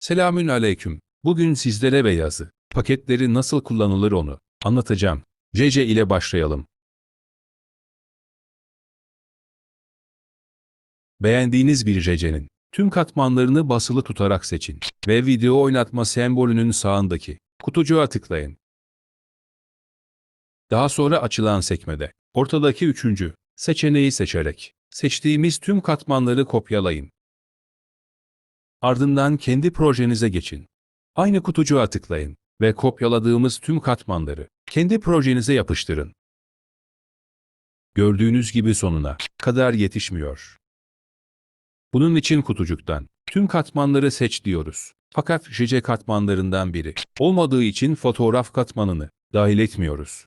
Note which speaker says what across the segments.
Speaker 1: Selamün aleyküm. Bugün sizlere ve yazı, paketleri nasıl kullanılır onu anlatacağım. CC ile başlayalım. Beğendiğiniz bir CC'nin tüm katmanlarını basılı tutarak seçin ve video oynatma sembolünün sağındaki kutucuğa tıklayın. Daha sonra açılan sekmede ortadaki üçüncü seçeneği seçerek seçtiğimiz tüm katmanları kopyalayın. Ardından kendi projenize geçin. Aynı kutucuğa tıklayın ve kopyaladığımız tüm katmanları kendi projenize yapıştırın. Gördüğünüz gibi sonuna kadar yetişmiyor. Bunun için kutucuktan tüm katmanları seç diyoruz. Fakat JC katmanlarından biri olmadığı için fotoğraf katmanını dahil etmiyoruz.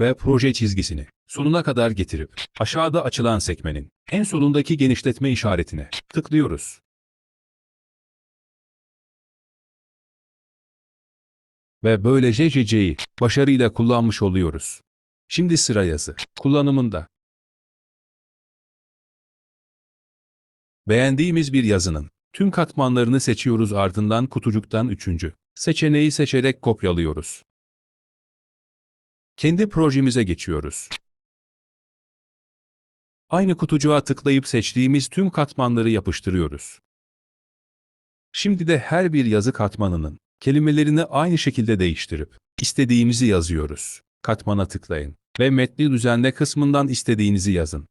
Speaker 1: Ve proje çizgisini sonuna kadar getirip aşağıda açılan sekmenin en solundaki genişletme işaretine tıklıyoruz. Ve böylece JC'yi başarıyla kullanmış oluyoruz. Şimdi sıra yazı kullanımında. Beğendiğimiz bir yazının tüm katmanlarını seçiyoruz ardından kutucuktan üçüncü seçeneği seçerek kopyalıyoruz. Kendi projemize geçiyoruz. Aynı kutucuğa tıklayıp seçtiğimiz tüm katmanları yapıştırıyoruz. Şimdi de her bir yazı katmanının kelimelerini aynı şekilde değiştirip istediğimizi yazıyoruz. Katmana tıklayın ve metni düzenle kısmından istediğinizi yazın.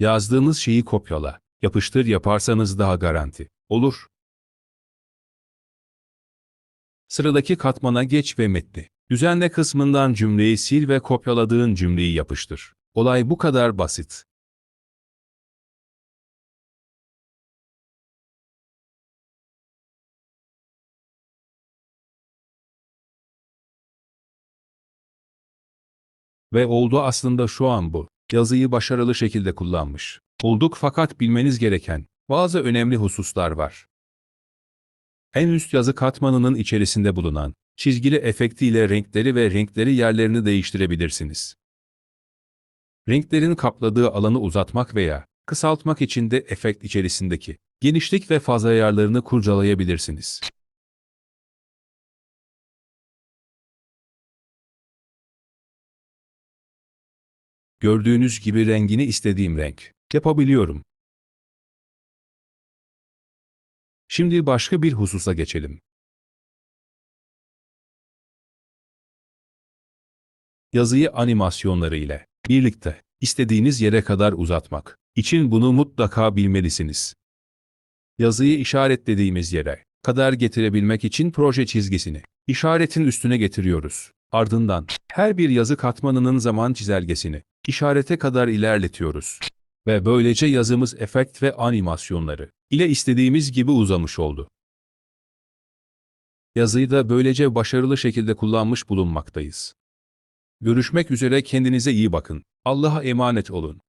Speaker 1: Yazdığınız şeyi kopyala, yapıştır yaparsanız daha garanti olur. Sıradaki katmana geç ve metni. Düzenle kısmından cümleyi sil ve kopyaladığın cümleyi yapıştır. Olay bu kadar basit. Ve oldu aslında şu an bu. Yazıyı başarılı şekilde kullanmış. Olduk fakat bilmeniz gereken bazı önemli hususlar var. En üst yazı katmanının içerisinde bulunan çizgili efekti ile renkleri ve renkleri yerlerini değiştirebilirsiniz. Renklerin kapladığı alanı uzatmak veya kısaltmak için de efekt içerisindeki genişlik ve faz ayarlarını kurcalayabilirsiniz. Gördüğünüz gibi rengini istediğim renk yapabiliyorum. Şimdi başka bir hususa geçelim. Yazıyı animasyonları ile birlikte istediğiniz yere kadar uzatmak için bunu mutlaka bilmelisiniz. Yazıyı işaretlediğimiz yere kadar getirebilmek için proje çizgisini işaretin üstüne getiriyoruz. Ardından her bir yazı katmanının zaman çizelgesini işarete kadar ilerletiyoruz. Ve böylece yazımız efekt ve animasyonları ile istediğimiz gibi uzamış oldu. Yazıyı da böylece başarılı şekilde kullanmış bulunmaktayız. Görüşmek üzere kendinize iyi bakın. Allah'a emanet olun.